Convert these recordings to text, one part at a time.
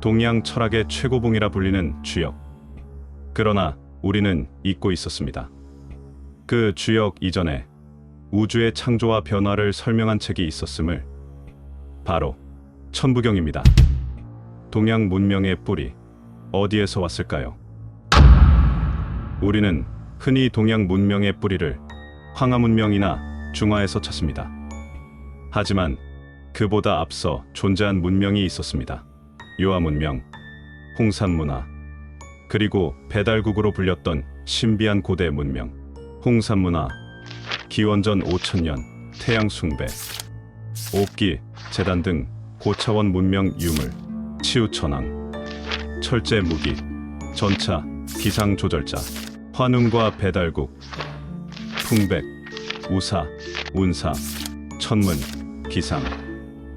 동양 철학의 최고봉이라 불리는 주역. 그러나 우리는 잊고 있었습니다. 그 주역 이전에 우주의 창조와 변화를 설명한 책이 있었음을 바로 천부경입니다. 동양 문명의 뿌리 어디에서 왔을까요? 우리는 흔히 동양 문명의 뿌리를 황하 문명이나 중화에서 찾습니다. 하지만 그보다 앞서 존재한 문명이 있었습니다. 요하 문명, 홍산 문화, 그리고 배달국으로 불렸던 신비한 고대 문명, 홍산 문화, 기원전 5천년, 태양 숭배, 옥기, 재단 등 고차원 문명 유물, 치우천왕, 철제 무기, 전차, 기상 조절자, 환웅과 배달국, 풍백, 우사, 운사, 천문, 기상,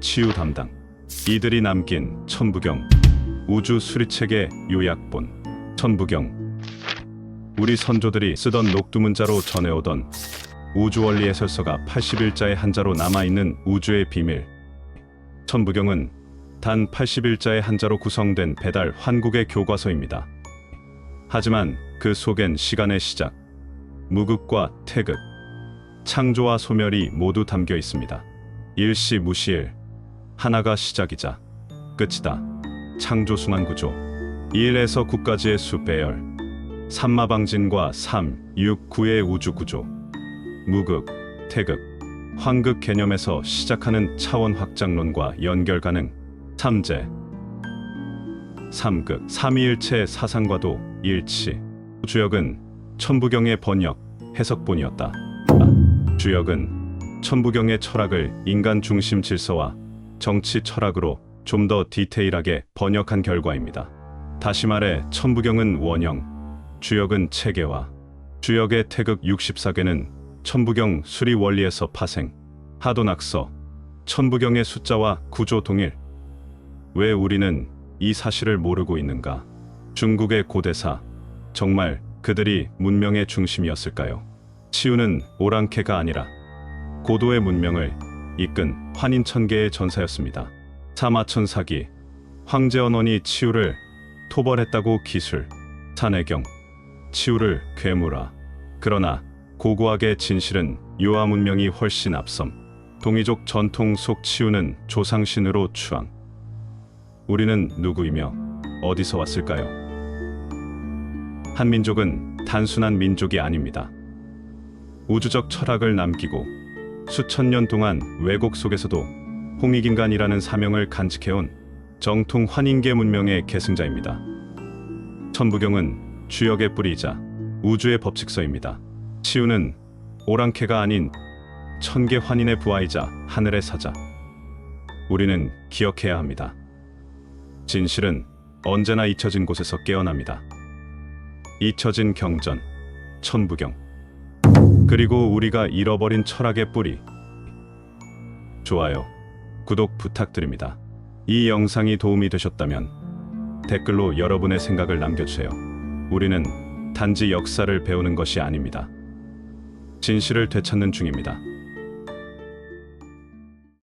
치유 담당. 이들이 남긴 천부경, 우주 수리책의 요약본, 천부경. 우리 선조들이 쓰던 녹두문자로 전해오던 우주 원리 해설서가 81자의 한자로 남아있는 우주의 비밀. 천부경은 단 81자의 한자로 구성된 배달 환국의 교과서입니다. 하지만 그 속엔 시간의 시작, 무극과 태극, 창조와 소멸이 모두 담겨 있습니다. 일시 무시일, 하나가 시작이자 끝이다. 창조 순환 구조, 1에서 9까지의 수배열, 삼마방진과 3, 6, 9의 우주 구조, 무극, 태극, 환극 개념에서 시작하는 차원 확장론과 연결 가능, 삼재, 삼극, 삼위일체 사상과도 일치. 주역은 천부경의 번역, 해석본이었다. 주역은 천부경의 철학을 인간 중심 질서와 정치 철학으로 좀 더 디테일하게 번역한 결과입니다. 다시 말해 천부경은 원형, 주역은 체계화. 주역의 태극 64개는 천부경 수리 원리에서 파생, 하도낙서, 천부경의 숫자와 구조 동일. 왜 우리는 이 사실을 모르고 있는가? 중국의 고대사, 정말 그들이 문명의 중심이었을까요? 치유는 오랑캐가 아니라 고도의 문명을 이끈 환인천계의 전사였습니다. 사마천 사기, 황제언원이 치유를 토벌했다고 기술, 산해경, 치유를 괴물화. 그러나 고고학의 진실은 유아 문명이 훨씬 앞섬. 동이족 전통 속 치유는 조상신으로 추앙. 우리는 누구이며 어디서 왔을까요? 한민족은 단순한 민족이 아닙니다. 우주적 철학을 남기고 수천 년 동안 왜곡 속에서도 홍익인간이라는 사명을 간직해온 정통 환인계 문명의 계승자입니다. 천부경은 주역의 뿌리이자 우주의 법칙서입니다. 치유는 오랑캐가 아닌 천계 환인의 부하이자 하늘의 사자. 우리는 기억해야 합니다. 진실은 언제나 잊혀진 곳에서 깨어납니다. 잊혀진 경전, 천부경. 그리고 우리가 잃어버린 철학의 뿌리. 좋아요, 구독 부탁드립니다. 이 영상이 도움이 되셨다면 댓글로 여러분의 생각을 남겨주세요. 우리는 단지 역사를 배우는 것이 아닙니다. 진실을 되찾는 중입니다.